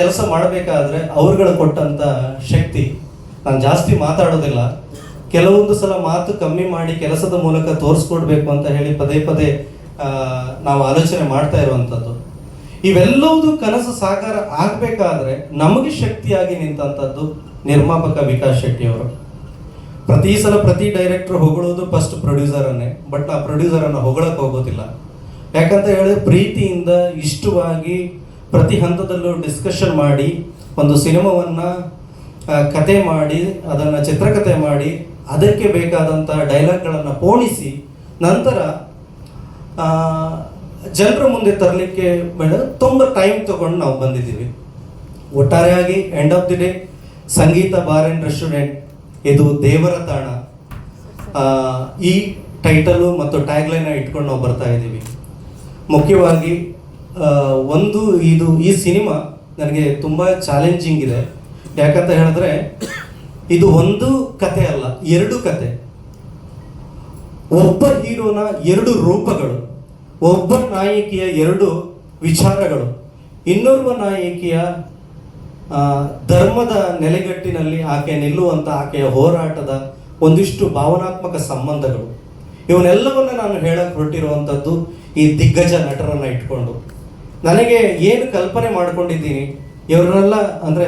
ಕೆಲಸ ಮಾಡಬೇಕಾದ್ರೆ ಅವ್ರುಗಳು ಕೊಟ್ಟಂತ ಶಕ್ತಿ. ನಾನು ಜಾಸ್ತಿ ಮಾತಾಡೋದಿಲ್ಲ. ಕೆಲವೊಂದು ಸಲ ಮಾತು ಕಮ್ಮಿ ಮಾಡಿ ಕೆಲಸದ ಮೂಲಕ ತೋರಿಸ್ಕೊಡ್ಬೇಕು ಅಂತ ಹೇಳಿ ಪದೇ ಪದೇ ನಾವು ಆಲೋಚನೆ ಮಾಡ್ತಾ ಇರುವಂಥದ್ದು ಇವೆಲ್ಲವುದು ಕನಸು ಸಾಕಾರ ಆಗಬೇಕಾದ್ರೆ ನಮಗೆ ಶಕ್ತಿಯಾಗಿ ನಿಂತಂಥದ್ದು ನಿರ್ಮಾಪಕ ವಿಕಾಸ್ ಶೆಟ್ಟಿ ಅವರು ಪ್ರತಿ ಸಲ ಪ್ರತಿ ಡೈರೆಕ್ಟರ್ ಹೊಗಳೋದು ಫಸ್ಟ್ ಪ್ರೊಡ್ಯೂಸರನ್ನೇ ಬಟ್ ಆ ಪ್ರೊಡ್ಯೂಸರನ್ನು ಹೊಗಳಕ್ಕೆ ಹೋಗೋದಿಲ್ಲ. ಯಾಕಂತ ಹೇಳಿದ್ರೆ ಪ್ರೀತಿಯಿಂದ ಇಷ್ಟವಾಗಿ ಪ್ರತಿ ಹಂತದಲ್ಲೂ ಡಿಸ್ಕಷನ್ ಮಾಡಿ, ಒಂದು ಸಿನಿಮಾವನ್ನು ಕತೆ ಮಾಡಿ, ಅದನ್ನು ಚಿತ್ರಕಥೆ ಮಾಡಿ, ಅದಕ್ಕೆ ಬೇಕಾದಂಥ ಡೈಲಾಗ್ಗಳನ್ನು ಪೋಣಿಸಿ, ನಂತರ ಜನರ ಮುಂದೆ ತರಲಿಕ್ಕೆ ತುಂಬ ಟೈಮ್ ತಗೊಂಡು ನಾವು ಬಂದಿದ್ದೀವಿ. ಒಟ್ಟಾರೆಯಾಗಿ end of the day Sangeetha bar and restaurant ಇದು ದೇವರ ತಾಣ. ಈ ಟೈಟಲು ಮತ್ತು ಟ್ಯಾಗ್ಲೈನ್ ಇಟ್ಕೊಂಡು ನಾವು ಬರ್ತಾ ಇದ್ದೀವಿ. ಮುಖ್ಯವಾಗಿ ಒಂದು ಇದು ಈ ಸಿನಿಮಾ ನನಗೆ ತುಂಬ ಚಾಲೆಂಜಿಂಗ್ ಇದೆ. ಯಾಕಂತ ಹೇಳಿದ್ರೆ, ಇದು ಒಂದು ಕತೆ ಅಲ್ಲ, ಎರಡು ಕತೆ. ಒಬ್ಬ ಹೀರೋನ ಎರಡು ರೂಪಗಳು, ಒಬ್ಬ ನಾಯಕಿಯ ಎರಡು ವಿಚಾರಗಳು, ಇನ್ನೊಬ್ಬ ನಾಯಕಿಯ ಧರ್ಮದ ನೆಲೆಗಟ್ಟಿನಲ್ಲಿ ಆಕೆ ನಿಲ್ಲುವಂಥ ಆಕೆಯ ಹೋರಾಟದ ಒಂದಿಷ್ಟು ಭಾವನಾತ್ಮಕ ಸಂಬಂಧಗಳು. ಇವನ್ನೆಲ್ಲವನ್ನ ನಾನು ಹೇಳಕ್ ಹೊರಟಿರುವಂಥದ್ದು ಈ ದಿಗ್ಗಜ ನಟರನ್ನ ಇಟ್ಕೊಂಡು. ನನಗೆ ಏನು ಕಲ್ಪನೆ ಮಾಡ್ಕೊಂಡಿದ್ದೀನಿ, ಇವರನ್ನೆಲ್ಲ ಅಂದರೆ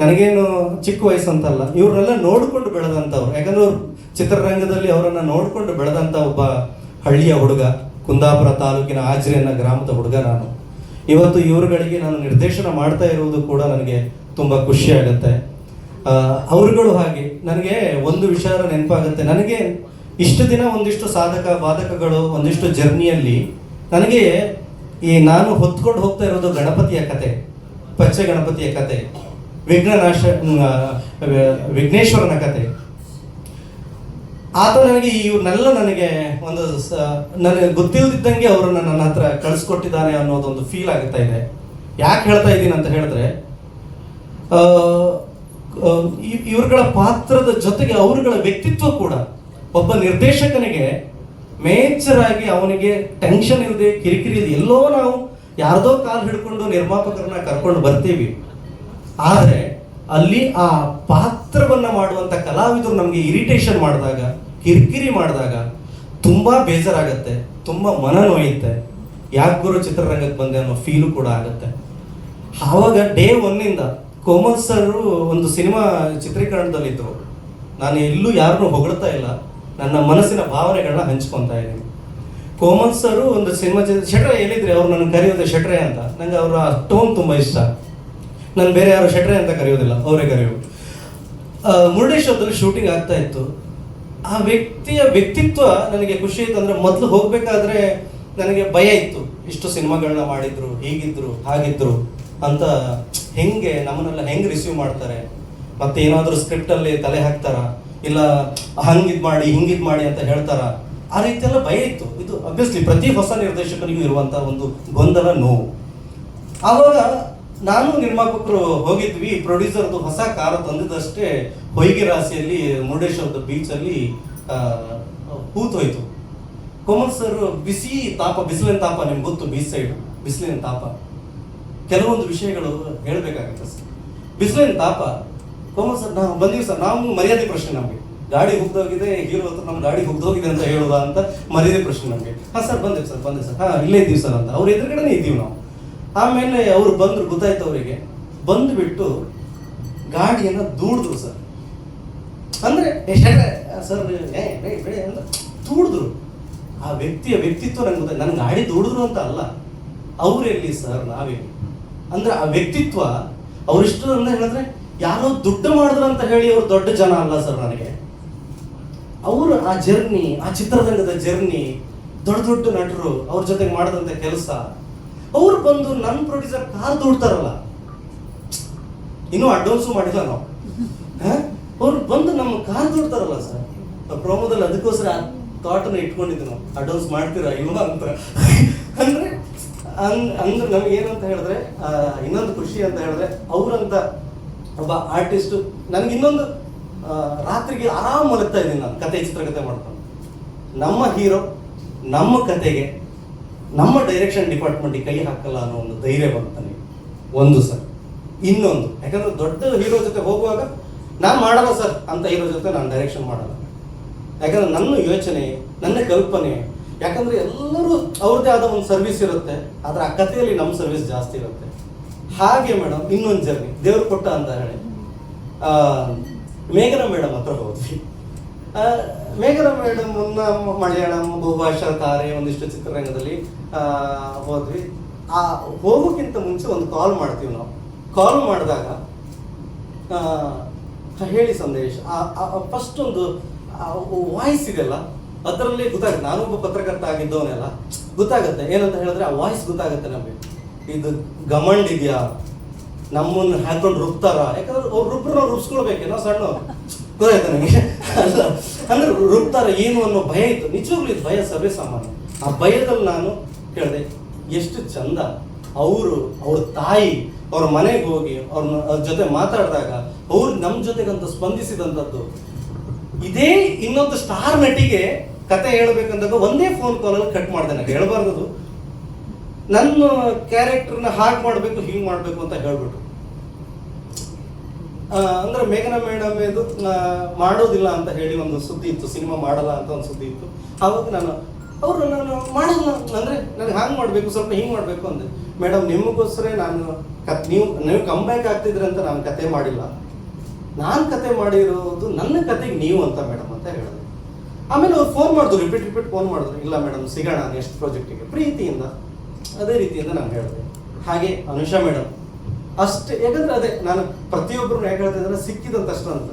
ನನಗೇನು ಚಿಕ್ಕ ವಯಸ್ಸು ಅಂತಲ್ಲ ಇವ್ರನ್ನೆಲ್ಲ ನೋಡಿಕೊಂಡು ಬೆಳೆದಂಥವ್ರು. ಯಾಕಂದ್ರೆ ಅವ್ರು ಚಿತ್ರರಂಗದಲ್ಲಿ ಅವರನ್ನು ನೋಡಿಕೊಂಡು ಬೆಳೆದಂಥ ಒಬ್ಬ ಹಳ್ಳಿಯ ಹುಡುಗ, ಕುಂದಾಪುರ ತಾಲೂಕಿನ ಆಜ್ರೆ ಗ್ರಾಮದ ಹುಡುಗ ನಾನು. ಇವತ್ತು ಇವರುಗಳಿಗೆ ನಾನು ನಿರ್ದೇಶನ ಮಾಡ್ತಾ ಇರುವುದು ಕೂಡ ನನಗೆ ತುಂಬ ಖುಷಿ ಆಗುತ್ತೆ. ಅವರುಗಳು ಹಾಗೆ. ನನಗೆ ಒಂದು ವಿಚಾರ ನೆನಪಾಗುತ್ತೆ. ನನಗೆ ಇಷ್ಟು ದಿನ ಒಂದಿಷ್ಟು ಸಾಧಕ ಬಾಧಕಗಳು ಒಂದಿಷ್ಟು ಜರ್ನಿಯಲ್ಲಿ ನನಗೆ ಈ ನಾನು ಹೊತ್ಕೊಂಡು ಹೋಗ್ತಾ ಇರೋದು ಗಣಪತಿಯ ಕತೆ, ಪಚ್ಚೆ ಗಣಪತಿಯ ಕತೆ, ವಿಘ್ನನಾಶ ವಿಘ್ನೇಶ್ವರನ ಕತೆ. ಆತ ನನಗೆ, ಇವ್ರನ್ನೆಲ್ಲ ನನಗೆ ಒಂದು ನನಗೆ ಗೊತ್ತಿಲ್ಲದಿದ್ದಂಗೆ ಅವರನ್ನು ನನ್ನ ಹತ್ರ ಕಳಿಸ್ಕೊಟ್ಟಿದ್ದಾನೆ ಅನ್ನೋದೊಂದು ಫೀಲ್ ಆಗುತ್ತಾ ಇದೆ. ಯಾಕೆ ಹೇಳ್ತಾ ಇದ್ದೀನಿ ಅಂತ ಹೇಳಿದ್ರೆ ಇವ್ರುಗಳ ಪಾತ್ರದ ಜೊತೆಗೆ ಅವರುಗಳ ವ್ಯಕ್ತಿತ್ವ ಕೂಡ ಒಬ್ಬ ನಿರ್ದೇಶಕನಿಗೆ ಆಗಿ ಅವನಿಗೆ ಟೆನ್ಷನ್ ಇಲ್ಲದೆ ಕಿರಿಕಿರಿ ಇಲ್ಲದೆ ಎಲ್ಲೋ ನಾವು ಯಾರ್ದೋ ಕಾಲು ಹಿಡ್ಕೊಂಡು ನಿರ್ಮಾಪಕರನ್ನ ಕರ್ಕೊಂಡು ಬರ್ತೀವಿ. ಆದರೆ ಅಲ್ಲಿ ಆ ಪಾತ್ರವನ್ನ ಮಾಡುವಂತ ಕಲಾವಿದರು ನಮಗೆ ಇರಿಟೇಷನ್ ಮಾಡಿದಾಗ, ಕಿರಿಕಿರಿ ಮಾಡಿದಾಗ ತುಂಬಾ ಬೇಜಾರಾಗತ್ತೆ, ತುಂಬಾ ಮನ ನೋಯುತ್ತೆ ಯಾಕೆ ಗುರು ಚಿತ್ರರಂಗಕ್ಕೆ ಬಂದೆ ಅನ್ನೋ ಫೀಲು ಕೂಡ ಆಗುತ್ತೆ. ಆವಾಗ ಡೇ ಒನ್ನಿಂದ ಕೋಮಲ್ ಸರ್ ಒಂದು ಸಿನಿಮಾ ಚಿತ್ರೀಕರಣದಲ್ಲಿದ್ದರು ನಾನು ಎಲ್ಲೂ ಯಾರನ್ನೂ ಹೊಗಳ್ತಾ ಇಲ್ಲ. ನನ್ನ ಮನಸ್ಸಿನ ಭಾವನೆಗಳನ್ನ ಹಂಚ್ಕೊತಾ ಇದ್ದೀನಿ. ಕೋಮಲ್ ಸರ್ ಒಂದು ಸಿನಿಮಾ ಶೆಟ್ರೆ ಎಲ್ಲಿದ್ರೆ? ಅವ್ರು ನನ್ನ ಕರೆಯೋದು ಶೆಟ್ರೆ ಅಂತ. ನಂಗೆ ಅವರ ಟೋನ್ ತುಂಬ ಇಷ್ಟ. ನಾನು ಬೇರೆ ಯಾರು ಶೆಟ್ರೆ ಅಂತ ಕರೆಯೋದಿಲ್ಲ, ಅವರೇ ಕರೆಯೋದು ಮುರುಡೇಶ್ವರದಲ್ಲಿ ಶೂಟಿಂಗ್ ಆಗ್ತಾ ಇತ್ತು. ಆ ವ್ಯಕ್ತಿಯ ವ್ಯಕ್ತಿತ್ವ ನನಗೆ ಖುಷಿ ಇತ್ತು ಅಂದ್ರೆ ಮೊದಲು ಹೋಗಬೇಕಾದ್ರೆ ನನಗೆ ಭಯ ಇತ್ತು. ಇಷ್ಟು ಸಿನಿಮಾಗಳನ್ನ ಮಾಡಿದ್ರು, ಹೀಗಿದ್ರು, ಹಾಗಿದ್ರು ಅಂತ ಹೆಂಗೆ ನಮ್ಮನ್ನೆಲ್ಲ ಹೆಂಗೆ ರಿಸೀವ್ ಮಾಡ್ತಾರೆ? ಮತ್ತೆ ಏನಾದರೂ ಸ್ಕ್ರಿಪ್ಟಲ್ಲಿ ತಲೆ ಹಾಕ್ತಾರ? ಇಲ್ಲ ಹಂಗಿದ್ ಮಾಡಿ ಹಿಂಗಿದ್ ಮಾಡಿ ಅಂತ ಹೇಳ್ತಾರ. ಆ ರೀತಿ ಎಲ್ಲ ಭಯ ಇತ್ತು. ಇದು ಅಬ್ವಿಯಸ್ಲಿ ಪ್ರತಿ ಹೊಸ ನಿರ್ದೇಶಕರಿಗೂ ಇರುವಂತ ಒಂದು ಗೊಂದಲ, ನೋವು. ಆವಾಗ ನಾನು ನಿರ್ಮಾಪಕರು ಹೋಗಿದ್ವಿ, ಪ್ರೊಡ್ಯೂಸರ್ದು ಹೊಸ ಕಾರು ತಂದಿದ್ದಷ್ಟೇ ಹೊಯ್ಗೆ ರಾಶಿಯಲ್ಲಿ ಮುರುಡೇಶ್ವರದ ಬೀಚಲ್ಲಿ ಹೂತೋಯ್ತು. ಕೋಮಲ್ ಸರ್ ಬಿಸಿ ತಾಪ, ಬಿಸಿಲಿನ ತಾಪ ನಿಮ್ಗೆ ಗೊತ್ತು ಬೀಚ್ ಸೈಡ್ ಬಿಸಿಲಿನ ತಾಪ. ಕೆಲವೊಂದು ವಿಷಯಗಳು ಹೇಳಬೇಕಾಗುತ್ತೆ ಸರ್. ಬಿಸಿಲಿನ ತಾಪ ಕೋಮಲ್ ಸರ್, ನಾವು ಬಂದೀವಿ ಸರ್. ನಾವು ಮರ್ಯಾದೆ ಪ್ರಶ್ನೆ ನಮಗೆ. ಗಾಡಿ ಹೋಗಿದೆ ಹೀರೋ ಹತ್ರ ನಮ್ಮ ಗಾಡಿ ಹೋಗಿದೆ ಅಂತ ಹೇಳೋದಾ ಅಂತ ಮರ್ಯಾದೆ ಪ್ರಶ್ನೆ ನಮಗೆ. ಹಾಂ ಸರ್ ಬಂದೇವಿ ಸರ್, ಬಂದೆ ಸರ್. ಹಾಂ, ಇಲ್ಲೇ ಇದ್ದೀವಿ ಸರ್ ಅಂತ. ಅವ್ರ ಎದುರುಗಡೆನೇ ಇದ್ದೀವಿ ನಾವು. ಆಮೇಲೆ ಅವ್ರು ಬಂದ್ರು, ಗೊತ್ತಾಯ್ತು ಅವರಿಗೆ. ಬಂದುಬಿಟ್ಟು ಗಾಡಿಯನ್ನು ದೂಡಿದ್ರು ಸರ್. ಅಂದ್ರೆ ಸರ್ ಏ ಬೇಡ ದೂಡಿದ್ರು. ಆ ವ್ಯಕ್ತಿಯ ವ್ಯಕ್ತಿತ್ವ ನನಗೆ ಗೊತ್ತಾಯ್ತು. ನನ್ನ ಗಾಡಿ ದೂಡಿದ್ರು ಅಂತ ಅಲ್ಲ. ಅವರೆಲ್ಲಿ ಸರ್ ನಾವೇ ಅಂದ್ರೆ ಆ ವ್ಯಕ್ತಿತ್ವ ಅವರಿಷ್ಟು ಅಂದ್ರೆ ಹೇಳಿದ್ರೆ ಯಾರೋ ದುಡ್ಡು ಮಾಡಿದ್ರು ಅಂತ ಹೇಳಿ ಅವ್ರು ದೊಡ್ಡ ಜನ ಅಲ್ಲ ಸರ್ ನನಗೆ. ಅವರು ಆ ಜರ್ನಿ, ಆ ಚಿತ್ರರಂಗದ ಜರ್ನಿ, ದೊಡ್ಡ ದೊಡ್ಡ ನಟರು ಅವ್ರ ಜೊತೆಗೆ ಮಾಡಿದಂಥ ಕೆಲಸ, ಅವ್ರು ಬಂದು ನನ್ನ ಪ್ರೊಡ್ಯೂಸರ್ ಕಾರ್ ದೂಡ್ತಾರಲ್ಲ. ಇನ್ನೂ ಅಡ್ವಾನ್ಸು ಮಾಡಿಲ್ಲ ನಾವು. ಅವ್ರು ಬಂದು ನಮ್ಮ ಕಾರ್ ದೂಡ್ತಾರಲ್ಲ ಸರ್. ಪ್ರೋಮೋದಲ್ಲಿ ಅದಕ್ಕೋಸ್ಕರ ಥಾಟನ್ನು ಇಟ್ಕೊಂಡಿದ್ವಿ ನಾವು. ಅಡ್ವಾನ್ಸ್ ಮಾಡ್ತೀರಾ ಇಲ್ವಾ ಅಂತ. ಅಂದ್ರೆ ಅಂದ್ರೆ ನಮ್ಗೆ ಏನಂತ ಹೇಳಿದ್ರೆ ಇನ್ನೊಂದು ಖುಷಿ ಅಂತ ಹೇಳಿದ್ರೆ, ಅವ್ರಂತ ಒಬ್ಬ ಆರ್ಟಿಸ್ಟ್ ನನಗೆ ಇನ್ನೊಂದು ರಾತ್ರಿಗೆ ಆರಾಮ್ ಮಲಗ್ತಾ ಇದ್ದೀನಿ ನಾನು ಕತೆ ಚಿತ್ರಕಥೆ ಮಾಡ್ಕೊಂಡು ನಮ್ಮ ಹೀರೋ, ನಮ್ಮ ಕತೆಗೆ ನಮ್ಮ ಡೈರೆಕ್ಷನ್ ಡಿಪಾರ್ಟ್ಮೆಂಟಿಗೆ ಕೈ ಹಾಕಲ್ಲ ಅನ್ನೋ ಒಂದು ಧೈರ್ಯ ಬರ್ತಾನೆ ಒಂದು ಸರ್, ಇನ್ನೊಂದು. ಯಾಕಂದ್ರೆ ದೊಡ್ಡ ಹೀರೋ ಜೊತೆ ಹೋಗುವಾಗ ನಾನು ಮಾಡಲ್ಲ ಸರ್ ಅಂತ ಹೀರೋ ಜೊತೆ ನಾನು ಡೈರೆಕ್ಷನ್ ಮಾಡಲ್ಲ. ಯಾಕಂದ್ರೆ ನನ್ನ ಯೋಚನೆ, ನನ್ನ ಕಲ್ಪನೆ, ಯಾಕಂದ್ರೆ ಎಲ್ಲರೂ ಅವ್ರದ್ದೇ ಆದ ಒಂದು ಸರ್ವಿಸ್ ಇರುತ್ತೆ, ಆದರೆ ಆ ಕಥೆಯಲ್ಲಿ ನಮ್ಮ ಸರ್ವಿಸ್ ಜಾಸ್ತಿ ಇರುತ್ತೆ. ಹಾಗೆ ಮೇಡಮ್ ಇನ್ನೊಂದು ಜರ್ನಿ. ದೇವ್ರು ಕೊಟ್ಟ ಅಂತ ಹೇಳಿ ಮೇಘನ ಮೇಡಮ್ ಹತ್ರ ಹೋದ್ವಿ. ಮೇಘನ ಮೇಡಮ್ ಮಲಯಾಳಂ, ಬಹುಭಾಷಾ ತಾರೆ ಒಂದಿಷ್ಟು ಚಿತ್ರರಂಗದಲ್ಲಿ ಹೋದ್ವಿ. ಆ, ಹೋಗೋಕ್ಕಿಂತ ಮುಂಚೆ ಒಂದು ಕಾಲ್ ಮಾಡ್ತೀವಿ ನಾವು. ಕಾಲ್ ಮಾಡಿದಾಗ ಹೇಳಿ ಸಂದೇಶ್ ಫಸ್ಟ್ ಒಂದು ವಾಯ್ಸ್ ಇದೆಯಲ್ಲ ಅದರಲ್ಲಿ ಗೊತ್ತಾಗುತ್ತೆ. ನಾನೊಬ್ಬ ಪತ್ರಕರ್ತ ಆಗಿದ್ದವನೆಲ್ಲ ಗೊತ್ತಾಗುತ್ತೆ. ಏನಂತ ಹೇಳಿದ್ರೆ ಆ ವಾಯ್ಸ್ ಗೊತ್ತಾಗುತ್ತೆ ನಮಗೆ. ಇದು ಗಮಂಡ್ ಇದೆಯಾ? ನಮ್ಮನ್ನ ಹಾಕೊಂಡು ರುಬ್ತಾರ? ಯಾಕಂದ್ರೆ ಅವ್ರು ರುಬ್ರು ನಾವು ರುಬ್ಸ್ಕೊಳ್ಬೇಕೆ ಸಣ್ಣ ಗೊತ್ತಾಯ್ತಾ ನನಗೆ ಅಲ್ಲ, ಅಂದ್ರೆ ರುಬ್ತಾರ ಏನು ಅನ್ನೋ ಭಯ ಇತ್ತು. ನಿಜವಾಗ್ಲೂ ಇದು ಭಯ ಸಭೆ ಸಾಮಾನ್ಯ. ಆ ಭಯದಲ್ಲಿ ನಾನು ಹೇಳಿದೆ ಎಷ್ಟು ಚಂದ ಅವರು ಅವ್ರ ತಾಯಿ ಅವ್ರ ಮನೆಗೆ ಹೋಗಿ ಅವ್ರನ್ನ ಅವ್ರ ಜೊತೆ ಮಾತಾಡಿದಾಗ ಅವ್ರು ನಮ್ಮ ಜೊತೆಗಂತ ಸ್ಪಂದಿಸಿದಂಥದ್ದು ಇದೇ ಇನ್ನೊಂದು ಸ್ಟಾರ್ ನಟಿಗೆ ಕತೆ ಹೇಳ್ಬೇಕಂದಾಗ ಒಂದೇ ಫೋನ್ ಕಾಲಲ್ಲಿ ಕಟ್ ಮಾಡ್ದೆ ನಾನು. ಹೇಳ್ಬಾರ್ದು ನನ್ನ ಕ್ಯಾರೆಕ್ಟರ್ನ ಹಾಗೆ ಮಾಡಬೇಕು ಹಿಂಗೆ ಮಾಡಬೇಕು ಅಂತ ಹೇಳ್ಬಿಟ್ಟು ಆ, ಅಂದ್ರೆ ಮೇಘನಾ ಮೇಡಮ್ ಇದು ಮಾಡೋದಿಲ್ಲ ಅಂತ ಹೇಳಿ ಒಂದು ಸುದ್ದಿ ಇತ್ತು ಸಿನಿಮಾ ಮಾಡಲ್ಲ ಅಂತ ಒಂದು ಸುದ್ದಿ ಇತ್ತು. ಆವಾಗ ನಾನು ಅವರು ನಾನು ಮಾಡಲ್ಲ ಅಂದ್ರೆ ನನಗೆ ಹಾಂಗ್ ಮಾಡಬೇಕು ಸ್ವಲ್ಪ ಹಿಂಗೆ ಮಾಡಬೇಕು ಅಂದೆ. ಮೇಡಮ್ ನಿಮಗೋಸ್ಕರ ನಾನು ನೀವು ನೀವು ಕಮ್ಬ್ಯಾಕ್ ಆಗ್ತಿದ್ರೆ ಅಂತ ನಾನು ಕತೆ ಮಾಡಿಲ್ಲ. ನಾನು ಕತೆ ಮಾಡಿರೋದು ನನ್ನ ಕತೆಗೆ ನೀವು ಅಂತ ಮೇಡಮ್ ಅಂತ ಹೇಳಿದ್ರು. ಆಮೇಲೆ ಅವ್ರು ಫೋನ್ ಮಾಡಿದ್ರು ರಿಪೀಟ್ ರಿಪೀಟ್ ಫೋನ್ ಮಾಡಿದ್ರು. ಇಲ್ಲ ಮೇಡಮ್ ಸಿಗೋಣ ನೆಕ್ಸ್ಟ್ ಪ್ರಾಜೆಕ್ಟಿಗೆ ಪ್ರೀತಿಯಿಂದ. ಅದೇ ರೀತಿಯಿಂದ ನಾನು ಹೇಳಿದೆ. ಹಾಗೆ ಅನುಷಾ ಮೇಡಮ್. ಅಷ್ಟು, ಯಾಕಂದ್ರೆ ಅದೇ, ನಾನು ಪ್ರತಿಯೊಬ್ಬರು ಯಾಕೆ ಹೇಳ್ತಾ ಇದ್ದಾರೆ ಸಿಕ್ಕಿದಂತಷ್ಟು ಅಂತ.